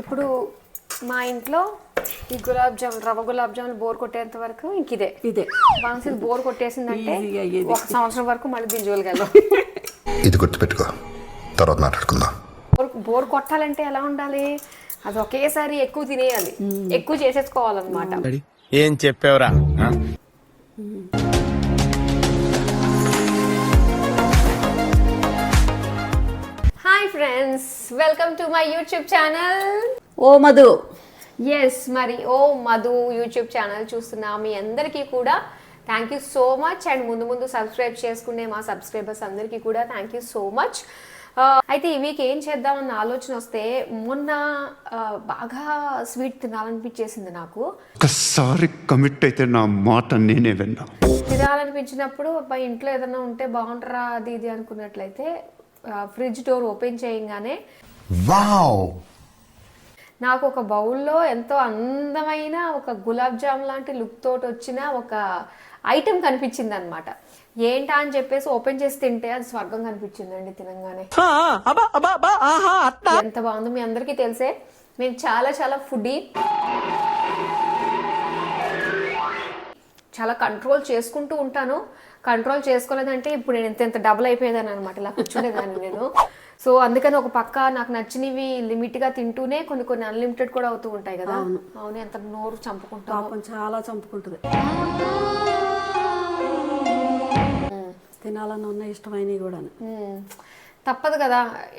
ఇప్పుడు మా ఇంట్లో ఈ గులాబ్ జామ్ రవ్వ గులాబ్ జామున్ బోర్ కొట్టేంత వరకు ఇంక ఇదే. ఇదే. వన్స్ ఇది బోర్ కొట్టేసిందంటే. ఒక సంవత్సరం వరకు మళ్ళీ దీని వెళ్దాం ఇది గుర్తుపెట్టుకో. తర్వాత మాట్లాడుకుందాం. బోర్ బోర్ కొట్టాలంటే ఎలా ఉండాలి? అది ఒకేసారి ఎక్కువ తినేయాలి. ఎక్కువ చేసేసుకోవాలన్నమాట. ఏం చెప్పావురా? Friends welcome to my YouTube channel O Madhu. Yes మరి ఓ మధు యూట్యూబ్ ఛానల్ చూస్తున్నా మీ అందరికీ కూడా thank you so much and ముందు ముందు సబ్స్క్రైబ్ చేసుకునే మా సబ్స్క్రైబర్స్ అందరికీ కూడా థ్యాంక్ యూ సో మచ్ అయితే ఈ వీక్ ఏం చేద్దామన్న ఆలోచన వస్తే మొన్న ఆ, బాగా స్వీట్ తినాలనిపించేసింది నాకు. ఒక్కసారి కమిట్ అయితే నా మాట నేనే విన్నా. తినాలనిపించినప్పుడు అబ్బా ఇంట్లో ఏదైనా ఉంటే బాగుంటారా అది ఇది అనుకున్నట్లయితే ఫ్రిడ్జ్ డోర్ ఓపెన్ చేయగానే వావ్! నాకు ఒక బౌల్లో ఎంతో అందమైన ఒక గులాబ్ జామ్ లాంటి లుక్ తోటి వచ్చిన ఒక ఐటెం కనిపించింది అనమాట ఏంటా అని చెప్పేసి ఓపెన్ చేసి తింటే అది స్వర్గం కనిపించిందండి తినంగానే. ఎంత బాగుందో మీ అందరికీ తెలిసే. నేను చాలా చాలా ఫుడీ చాలా కంట్రోల్ చేసుకుంటూ ఉంటాను. కంట్రోల్ చేసుకోలేదంటే ఇప్పుడు నేను ఇంత ఇంత డబుల్ అయిపోయేదాన్ని అనమాట ఇలా కూర్చునేదాన్ని నేను. సో అందుకని ఒక పక్క నాకు నచ్చినవి లిమిట్గా తింటూనే కొన్ని కొన్ని అన్లిమిటెడ్ కూడా అవుతూ ఉంటాయి కదా. అవును. ఎంత నోరు చంపుకుంటాం చాలా చంపుకుంటుంది. తినాలని ఉన్న ఇష్టమైనవి కూడా. తప్పదు కదా.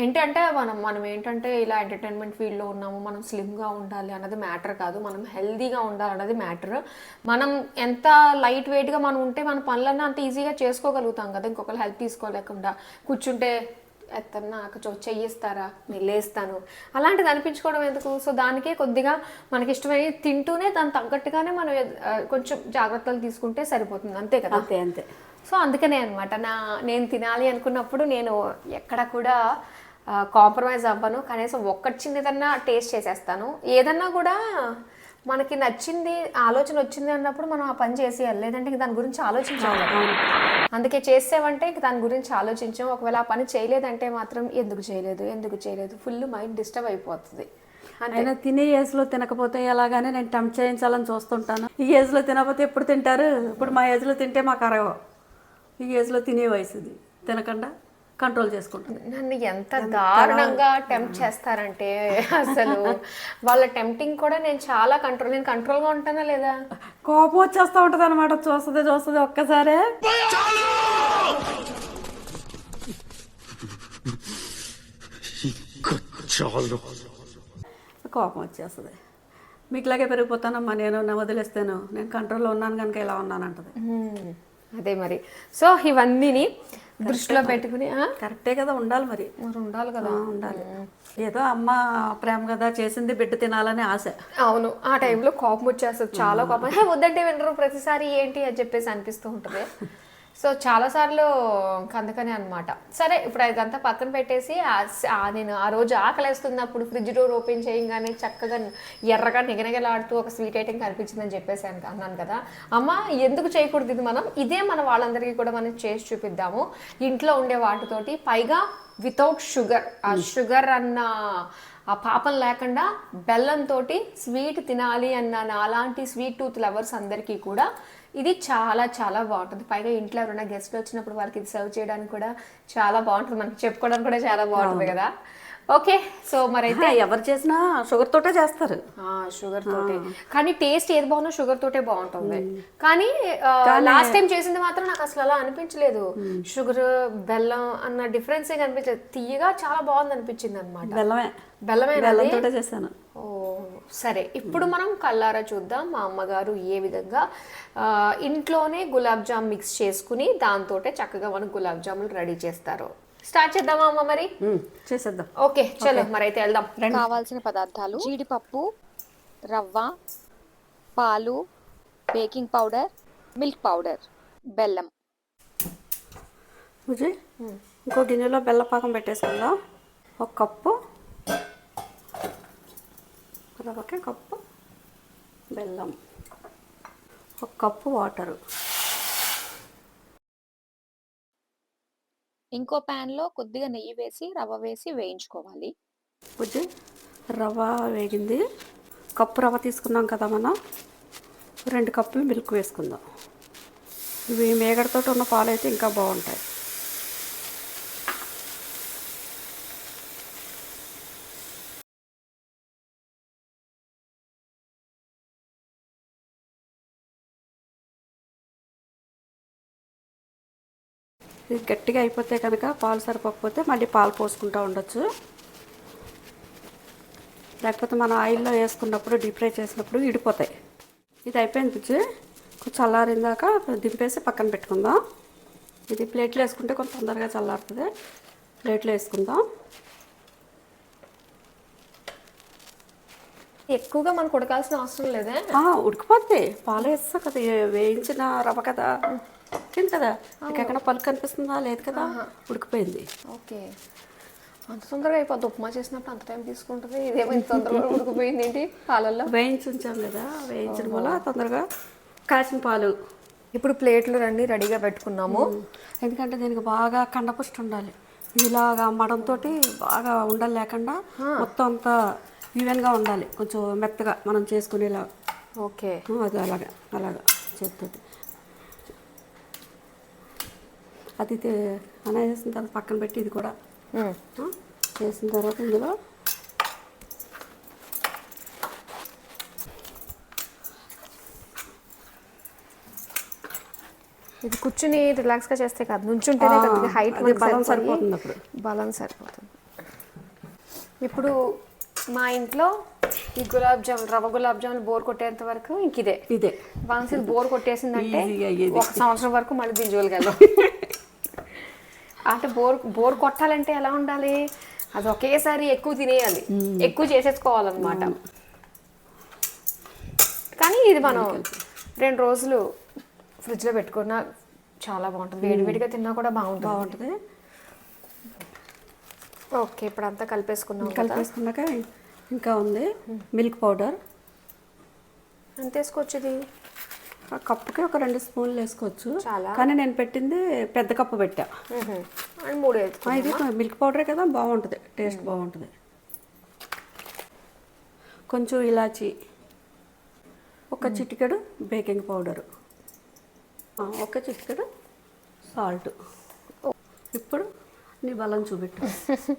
ఏంటంటే మనం మనం ఏంటంటే ఇలా ఎంటర్టైన్మెంట్ ఫీల్డ్లో ఉన్నాము మనం స్లిమ్గా ఉండాలి అన్నది మ్యాటర్ కాదు. మనం హెల్దీగా ఉండాలి అన్నది మ్యాటర్ మనం ఎంత లైట్ వెయిట్గా మనం ఉంటే మన పనులన్నీ అంత ఈజీగా చేసుకోగలుగుతాం కదా. ఇంకొకరు హెల్ప్ తీసుకోలేకుండా కూర్చుంటే ఎత్తన్నా కొంచెం చెయ్యిస్తారా? నేను లేస్తాను. అలాంటిది అనిపించుకోవడం ఎందుకు? సో దానికే కొద్దిగా మనకి ఇష్టమైన తింటూనే దాని తగ్గట్టుగానే మనం కొంచెం జాగ్రత్తలు తీసుకుంటే సరిపోతుంది. అంతే కదా? అంతే అంతే. సో అందుకనే అనమాట నా నేను తినాలి అనుకున్నప్పుడు నేను ఎక్కడ కూడా కాంప్రమైజ్ అవ్వను. కనీసం ఒక్కటి చిన్నదన్నా టేస్ట్ చేసేస్తాను. ఏదన్నా కూడా మనకి నచ్చింది ఆలోచన వచ్చింది అన్నప్పుడు మనం ఆ పని చేసేయాలి. లేదంటే ఇంక దాని గురించి ఆలోచించాలి అందుకే చేసావంటే ఇంక దాని గురించి ఆలోచించాం. ఒకవేళ ఆ పని చేయలేదంటే మాత్రం ఎందుకు చేయలేదు ఎందుకు చేయలేదు? ఫుల్ మైండ్ డిస్టర్బ్ అయిపోతుంది. అయినా తినే ఏజ్లో తినకపోతే ఎలాగానే నేను టెంప్ చేయించాలని చూస్తుంటాను. ఈ ఏజ్లో తినకపోతే ఎప్పుడు తింటారు? ఇప్పుడు మా ఏజ్లో తింటే మాకు అరగవు ఈ ఏజ్లో తినే వయసు తినకుండా? కంట్రోల్ చేసుకుంటుంది. నన్ను ఎంత దారుణంగా టెంప్ట్ చేస్తారంటే అసలు వాళ్ళ టెంప్టింగ్ కూడా నేను చాలా కంట్రోల్ నేను కంట్రోల్గా ఉంటానా లేదా? కోపం వచ్చేస్తూ ఉంటుంది అనమాట చూస్తుంది చూస్తుంది ఒక్కసారే. కోపం వచ్చేస్తుంది. మీకులాగే పెరిగిపోతానమ్మా నేను వదిలేస్తాను. నేను కంట్రోల్లో ఉన్నాను కనుక ఇలా ఉన్నాను అంటది హ్మ్, అదే మరి. సో ఇవన్నీని దృష్టిలో పెట్టుకుని కరెక్టే కదా ఉండాలి మరి. మరి ఉండాలి కదా. ఉండాలి. ఏదో అమ్మ ప్రేమ కదా చేసింది బిడ్డ తినాలని ఆశ. అవును ఆ టైంలో కోపం వచ్చేస్తుంది. చాలా కోపం. "హే, వద్దంటే వినరు ప్రతిసారి ఏంటి అని చెప్పేసి అనిపిస్తూ ఉంటుంది. సో చాలాసార్లు ఇంక అందుకనే అనమాట సరే ఇప్పుడు ఇదంతా పక్కన పెట్టేసి నేను ఆ రోజు ఆకలేస్తున్నప్పుడు ఫ్రిడ్జ్ డోర్ ఓపెన్ చేయగానే చక్కగా ఎర్రగా నిగనిగలాడుతూ ఒక స్వీట్ ఐటెం కనిపించిందని చెప్పేసి అను- అన్నాను కదా. అమ్మ ఎందుకు చేయకూడదు ఇది మనం? ఇదే మన వాళ్ళందరికీ కూడా మనం చేసి చూపిద్దాము. ఇంట్లో ఉండే వాటితోటి పైగా వితౌట్ షుగర్ ఆ షుగర్ అన్న ఆ పాపం లేకుండా బెల్లంతో స్వీట్ తినాలి అన్న నాలాంటి స్వీట్ టూత్ లవర్స్ అందరికీ కూడా ఇది చాలా చాలా బాగుంటుంది. పైగా ఇంట్లో ఎవరైనా గెస్ట్లు వచ్చినప్పుడు వారికి ఇది సర్వ్ చేయడానికి కూడా చాలా బాగుంటుంది. మనకి చెప్పుకోవడానికి కూడా చాలా బాగుంటుంది కదా. ఓకే సో మరైతే ఎవరు చేసినా షుగర్ తోటే చేస్తారు. షుగర్ తోటే. కానీ టేస్ట్ ఏది బాగున్నా షుగర్ తోటే బాగుంటుంది. కానీ లాస్ట్ టైం చేసింది మాత్రం నాకు అసలు అలా అనిపించలేదు. షుగర్ బెల్లం అన్న డిఫరెన్సే కనిపించలేదు. తీయగా చాలా బాగుంది అనిపించింది అనమాట బెల్లమే. బెల్లమే బెల్లంతోటే చేశాను. ఓ సరే ఇప్పుడు మనం కల్లారా చూద్దాం మా అమ్మగారు ఏ విధంగా ఇంట్లోనే గులాబ్ జామ్ మిక్స్ చేసుకుని దాంతో చక్కగా మనం గులాబ్ జాములు రెడీ చేస్తారు. స్టార్ట్ చేద్దామా అమ్మ మరి? చేసేద్దాం. ఓకే చలో మరైతే వెళ్దాం. కావాల్సిన పదార్థాలు? జీడిపప్పు రవ్వ పాలు బేకింగ్ పౌడర్ మిల్క్ పౌడర్ బెల్లం. ఇంకో గిన్నెలో బెల్లపాకం పెట్టేసుకుందాం. ఒక కప్పు రవ్వకి కప్పు బెల్లం. ఒక కప్పు వాటరు. ఇంకో ప్యాన్లో కొద్దిగా నెయ్యి వేసి రవ్వ వేసి వేయించుకోవాలి. బుజ్జి రవ్వ వేగింది. కప్పు రవ్వ తీసుకున్నాం కదా మనం. రెండు కప్పులు మిల్క్ వేసుకుందాం. ఇవి మేగడతో ఉన్న పాలు అయితే ఇంకా బాగుంటాయి. ఇది గట్టిగా అయిపోతే కనుక పాలు సరిపోకపోతే మళ్ళీ పాలు పోసుకుంటూ ఉండొచ్చు. లేకపోతే మనం ఆయిల్లో వేసుకున్నప్పుడు డీప్ ఫ్రై చేసినప్పుడు ఇడిపోతాయి. ఇది అయిపోయింది బుజ్జి కొంచెం చల్లారిందాక దింపేసి పక్కన పెట్టుకుందాం. ఇది ప్లేట్లో వేసుకుంటే కొంచెం తొందరగా చల్లారుతుంది. ప్లేట్లో వేసుకుందాం. ఎక్కువగా మనకు ఉడకాల్సిన అవసరం లేదే? ఆ, ఉడికిపోద్ది. పాలు వేస్తా కదా వేయించిన రవ్వ కదా. ఉడికింది కదా. ఎక్కడ పలుకు కనిపిస్తుందా? లేదు కదా. ఉడికిపోయింది. ఓకే. అంత తొందరగా అయిపోద్ది. ఉప్మా చేసినప్పుడు అంత టైం తీసుకుంటుంది. ఇదేమో ఇంత తొందరగా ఉడికిపోయింది ఏంటి? పాలల్లో? వేయించి ఉంచాం కదా. వేయించడం వల్ల తొందరగా కాసిన పాలు. ఇప్పుడు ప్లేట్లు రండి రెడీగా పెట్టుకున్నాము. ఎందుకంటే దీనికి బాగా కండపుష్టి ఉండాలి. ఇలాగా మడంతో బాగా ఉండలు లేకుండా మొత్తం అంతా ఈవెన్గా ఉండాలి. కొంచెం మెత్తగా మనం చేసుకునేలా. ఓకే. అది అలాగా అలాగా చేతితోటి. అది అలా చేసిన తర్వాత పక్కన పెట్టి ఇది కూడా. ఆ, చేసిన తర్వాత ఇందులో ఇది కూర్చుని రిలాక్స్గా చేస్తే కాదు నుంచుంటేనే కదా హైట్ బలం సరిపోతుంది అప్పుడు. బలం సరిపోతుంది. ఇప్పుడు మా ఇంట్లో ఈ గులాబ్ జామున్ రవ్వ గులాబ్ జామున్ బోర్ కొట్టేంత వరకు ఇంక ఇదే. ఇదే. వన్స్ ఇది బోర్ కొట్టేసిందంటే. ఒక సంవత్సరం వరకు మళ్ళీ దీని జోలికి అంటే బోర్ బోర్ కొట్టాలంటే ఎలా ఉండాలి? అది ఒకేసారి ఎక్కువ తినేయాలి. ఎక్కువ చేసేసుకోవాలన్నమాట. కానీ ఇది మనం రెండు రోజులు ఫ్రిడ్జ్లో పెట్టుకున్నా చాలా బాగుంటుంది. వేడివేడిగా తిన్నా కూడా బాగుంటుంది. బాగుంటుంది. ఓకే ఇప్పుడు అంతా కలిపేసుకున్నాం కలిపేసుకున్నాక ఇంకా ఉంది మిల్క్ పౌడర్. ఎంత వేసుకోవచ్చు ఇది ఆ కప్పుకి ఒక రెండు స్పూన్లు వేసుకోవచ్చు? కానీ నేను పెట్టింది పెద్ద కప్పు పెట్టా. మూడు ఇది మిల్క్ పౌడరే కదా బాగుంటుంది. టేస్ట్ బాగుంటుంది. కొంచెం ఇలాచి ఒక చిటికెడు బేకింగ్ పౌడరు. ఒక చిటికెడు సాల్ట్. ఇప్పుడు నీ బలం చూపెట్టు.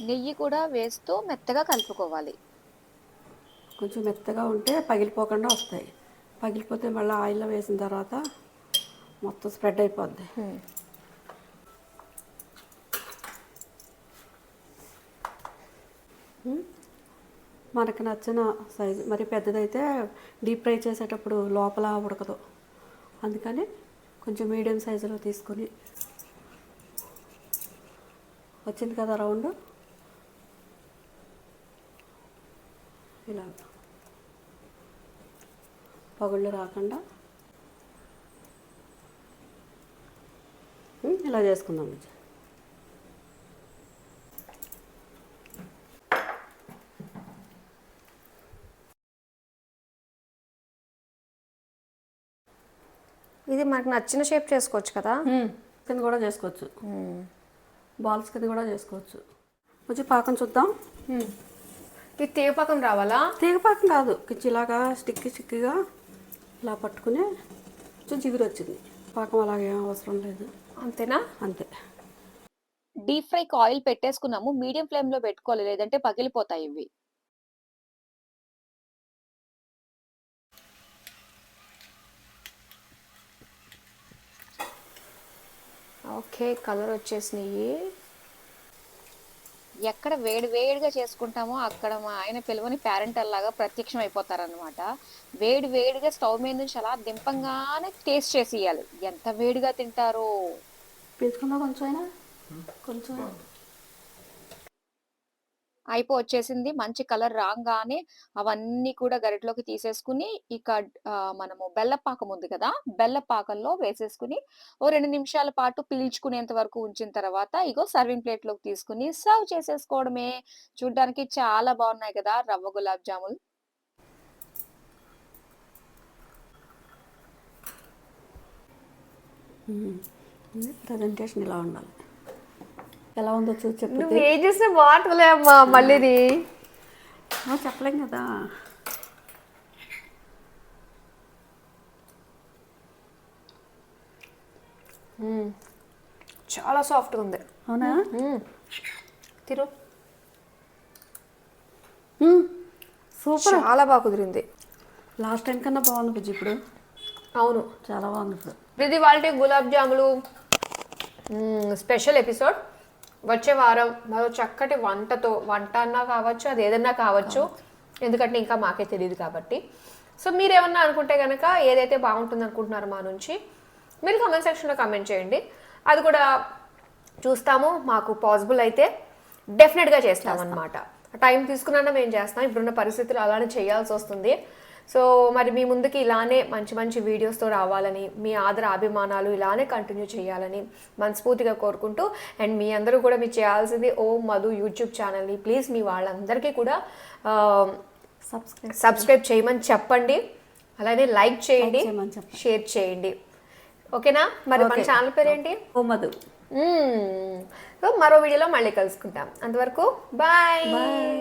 నెయ్యి కూడా వేస్తూ మెత్తగా కలుపుకోవాలి. కొంచెం మెత్తగా ఉంటే పగిలిపోకుండా వస్తాయి. పగిలిపోతే మళ్ళీ ఆయిల్లో వేసిన తర్వాత మొత్తం స్ప్రెడ్ అయిపోద్ది. మనకు నచ్చిన సైజు మరి పెద్దదైతే డీప్ ఫ్రై చేసేటప్పుడు లోపల ఉడకదు. అందుకని కొంచెం మీడియం సైజులో తీసుకొని వచ్చింది కదా రౌండ్ ఇలా. పగుళ్ళు రాకుండా ఇలా చేసుకుందాం. ఇది మనకు నచ్చిన షేప్ చేసుకోవచ్చు కదా? కింద కూడా చేసుకోవచ్చు. బాల్స్ కింద కూడా చేసుకోవచ్చు. కొంచెం పాకం చూద్దాం. ఇది తేపాకం రావాలా? తీగ పాకం కాదు ఇలాగా స్టిక్కి స్టిక్కిగా ఇలా పట్టుకుని కొంచెం జిగురు వచ్చింది పాకం అలాగే అవసరం లేదు. అంతేనా? అంతే. డీప్ ఫ్రై ఆయిల్ పెట్టేసుకున్నాము. మీడియం ఫ్లేమ్లో పెట్టుకోవాలి. లేదంటే పగిలిపోతాయి ఇవి. ఓకే కలర్ వచ్చేసినాయి. ఎక్కడ వేడి వేడిగా చేసుకుంటామో అక్కడ మా ఆయన పిలువని పేరెంటల్ లాగా ప్రత్యక్షం అయిపోతారనమాట వేడి వేడిగా స్టవ్ మీద నుంచి అలా దింపంగానే టేస్ట్ చేసి ఇవ్వాలి ఎంత వేడిగా తింటారో. పీల్చుకుందా కొంచెం అయినా కొంచెం అయిపో వచ్చేసింది మంచి కలర్ రాగానే అవన్నీ కూడా గరిటలోకి తీసేసుకుని ఇక మనము బెల్లపాకం ఉంది కదా బెల్లపాకంలో వేసేసుకుని ఓ రెండు నిమిషాల పాటు పీల్చుకునేంత వరకు ఉంచిన తర్వాత ఇగో సర్వింగ్ ప్లేట్లోకి తీసుకుని సర్వ్ చేసేసుకోవడమే. చూడడానికి చాలా బాగున్నాయి కదా రవ్వ గులాబ్ జాములు. ప్రజెంటేషన్ ఇలా ఉండాలి? ఎలా ఉందో చూసి చెప్పు. నువ్వు ఏం చేసినా బాగుంటుందిలే అమ్మా మళ్ళీది. చెప్పలేం కదా. చాలా సాఫ్ట్గా ఉంది. అవునా? తిరు. సూపర్. చాలా బాగా కుదిరింది. లాస్ట్ టైం కన్నా బాగుంది బుజ్జి ఇప్పుడు. అవును. చాలా బాగుంది ఇప్పుడు. ఇది వాళ్ళ గులాబ్ జాములు స్పెషల్ ఎపిసోడ్. వచ్చే వారం మరో చక్కటి వంటతో వంట అన్నా కావచ్చు అది ఏదన్నా కావచ్చు. ఎందుకంటే ఇంకా మాకే తెలియదు కాబట్టి. సో మీరు ఏమన్నా అనుకుంటే కనుక ఏదైతే బాగుంటుంది అనుకుంటున్నారో మా నుంచి మీరు కమెంట్ సెక్షన్లో కమెంట్ చేయండి. అది కూడా చూస్తాము మాకు పాసిబుల్ అయితే డెఫినెట్గా చేస్తామన్నమాట. టైం తీసుకున్నా మేము చేస్తాం. ఇప్పుడున్న పరిస్థితులు అలానే చేయాల్సి వస్తుంది. సో మరి మీ ముందుకి ఇలానే మంచి మంచి వీడియోస్తో రావాలని మీ ఆదర అభిమానాలు ఇలానే కంటిన్యూ చేయాలని మనస్ఫూర్తిగా కోరుకుంటూ అండ్ మీ అందరూ కూడా మీరు చేయాల్సింది ఓ మధు యూట్యూబ్ ఛానల్ని ప్లీజ్ మీ వాళ్ళందరికీ కూడా సబ్స్క్రైబ్ సబ్స్క్రైబ్ చేయమని చెప్పండి. అలానే లైక్ చేయండి. షేర్ చేయండి. ఓకేనా? మరి మన. ఛానల్ పేరేంటి ఓ మధు. సో మరో వీడియోలో మళ్ళీ కలుసుకుంటాం. అంతవరకు బాయ్ బాయ్